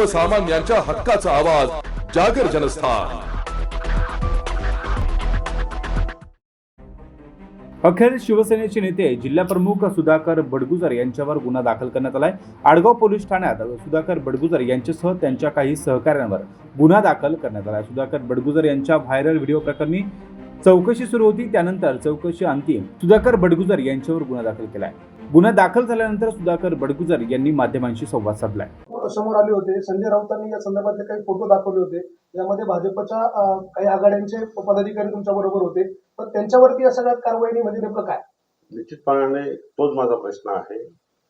सर्वसामान्यांच्या हक्काचा आवाज जागर जनस्थान. अखेर शिवसेनेचे नेते जिल्हाप्रमुख सुधाकर बडगुजर यांच्यावर गुन्हा दाखल करण्यात आलाय. आडगाव पोलीस ठाण्यात सुधाकर बडगुजर यांच्यासह त्यांच्या काही सहकाऱ्यांवर गुन्हा दाखल करण्यात आला सुधाकर बडगुजर यांच्या व्हायरल व्हिडिओ प्रकरणी चौकशी सुरू होती त्यानंतर चौकशी अंतिम सुधाकर बडगुजर यांच्यावर गुन्हा दाखल केलाय. गुन्हा दाखल झाल्यानंतर सुधाकर बडगुजर यांनी माध्यमांशी संवाद साधलाय. समोर आले होते. संजय राऊतांनी या संदर्भातले काही फोटो दाखवले होते. यामध्ये भाजपच्या काही आघाड्यांचे पदाधिकारी तुमच्या बरोबर होते. पण त्यांच्यावरती या सगळ्यात कारवाई नाही म्हणजे नेमकं काय? निश्चितपणाने तोच माझा प्रश्न आहे.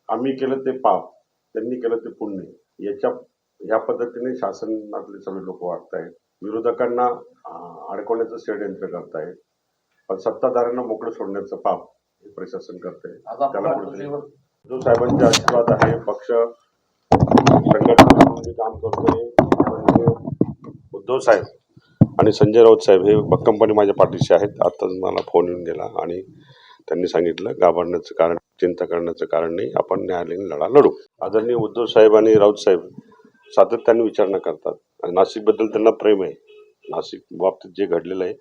आम्ही केलं ते पाप त्यांनी केलं ते पुण्य. याच्या ह्या पद्धतीने शासनातले सगळे लोक वागतायत. विरोधकांना अडकवण्याचं षडयंत्र करतायत. पण सत्ताधाऱ्यांना मोकळं सोडण्याचं पाप हे प्रशासन त्याला कुठेतरी जो साहेबांचे आशीर्वाद आहे पक्ष संघटनामध्ये काम करतोय. म्हणजे उद्धव साहेब आणि संजय राऊत साहेब हे भक्कमपणे माझ्या पाठीशी आहेत. आत्ताच मला फोन येऊन गेला आणि त्यांनी सांगितलं घाबरण्याचं कारण चिंता करण्याचं कारण नाही आपण न्यायालयीन लढा लढू. आदरणीय उद्धव साहेब आणि राऊत साहेब सातत्याने विचारणा करतात. आणि नाशिकबद्दल त्यांना प्रेम आहे. नाशिक बाबतीत जे घडलेलं आहे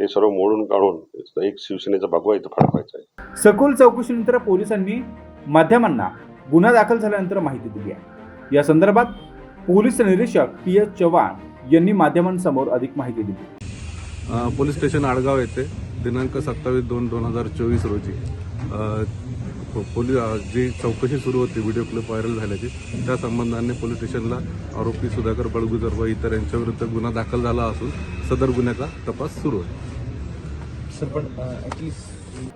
ते सर्व मोडून काढून एक शिवसेनेचा भगवा इथं फडकवायचा आहे. सखोल चौकशीनंतर पोलिसांनी माध्यमांना गुन्हा दाखल झाल्यानंतर माहिती दिली आहे. या संदर्भात पोलीस निरीक्षक पी एस चव्हाण यांनी माध्यमांसमोर अधिक माहिती दिली. पोलीस स्टेशन आडगाव येथे दिनांक सत्तावीस दोन दोन हजार चोवीस रोजी पोलीस जी चौकशी सुरू होती व्हिडिओ क्लिप व्हायरल झाल्याची त्या संबंधाने पोलीस स्टेशनला आरोपी सुधाकर बळगुजर व इतर यांच्याविरुद्ध गुन्हा दाखल झाला असून सदर गुन्ह्याचा तपास सुरू आहे.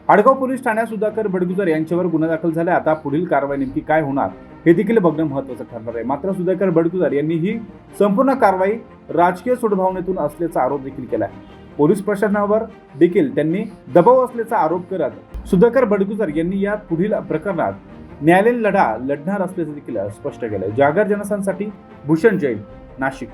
आडगाव पोलीस ठाण्यात सुधाकर बडगुजर यांच्यावर गुन्हा दाखल झाला आता पुढील कारवाई नेमकी काय होणार हे देखील बघणं महत्वाचं ठरणार आहे. मात्र सुधाकर बडगुजर यांनी ही संपूर्ण कारवाई राजकीय सुडभावनेतून असल्याचा आरोप देखील केला आहे पोलीस प्रशासनावर देखील त्यांनी दबाव असल्याचा आरोप करत सुधाकर बडगुजर यांनी या पुढील प्रकरणात न्यायालयीन लढा लढणार असल्याचं देखील स्पष्ट केलं जागर जनसांसाठी भूषण जैन नाशिक.